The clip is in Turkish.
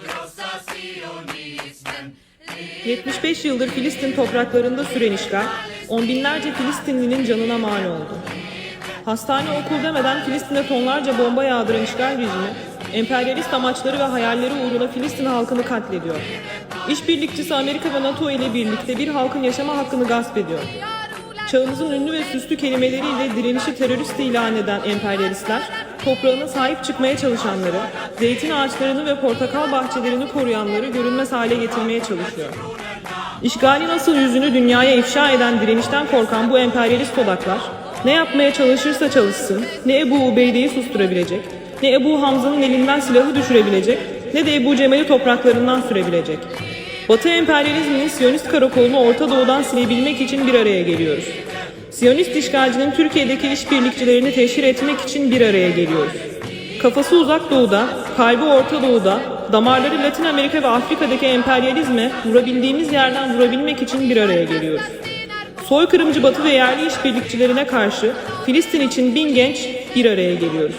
grossa Zionismen. 75 yıldır Filistin topraklarında süren işgal, on binlerce Filistinlinin canına mal oldu. Hastane okul demeden Filistin'e tonlarca bomba yağdıran işgal rejimi, emperyalist amaçları ve hayalleri uğruna Filistin halkını katlediyor. İşbirlikçisi Amerika ve NATO ile birlikte bir halkın yaşama hakkını gasp ediyor. Çağımızın ünlü ve süslü kelimeleriyle direnişi terörist ilan eden emperyalistler, toprağına sahip çıkmaya çalışanları, zeytin ağaçlarını ve portakal bahçelerini koruyanları görünmez hale getirmeye çalışıyor. İşgalin asıl yüzünü dünyaya ifşa eden direnişten korkan bu emperyalist odaklar, ne yapmaya çalışırsa çalışsın, ne Ebu Ubeyde'yi susturabilecek, ne Ebu Hamza'nın elinden silahı düşürebilecek, ne de Ebu Cemal'i topraklarından sürebilecek. Batı emperyalizminin Siyonist karakolunu Orta Doğu'dan silebilmek için bir araya geliyoruz. Siyonist işgalcinin Türkiye'deki işbirlikçilerini teşhir etmek için bir araya geliyoruz. Kafası uzak doğuda, kalbi Orta Doğu'da, damarları Latin Amerika ve Afrika'daki emperyalizme vurabildiğimiz yerden vurabilmek için bir araya geliyoruz. Soykırımcı Batı ve yerli işbirlikçilerine karşı Filistin için bin genç bir araya geliyoruz.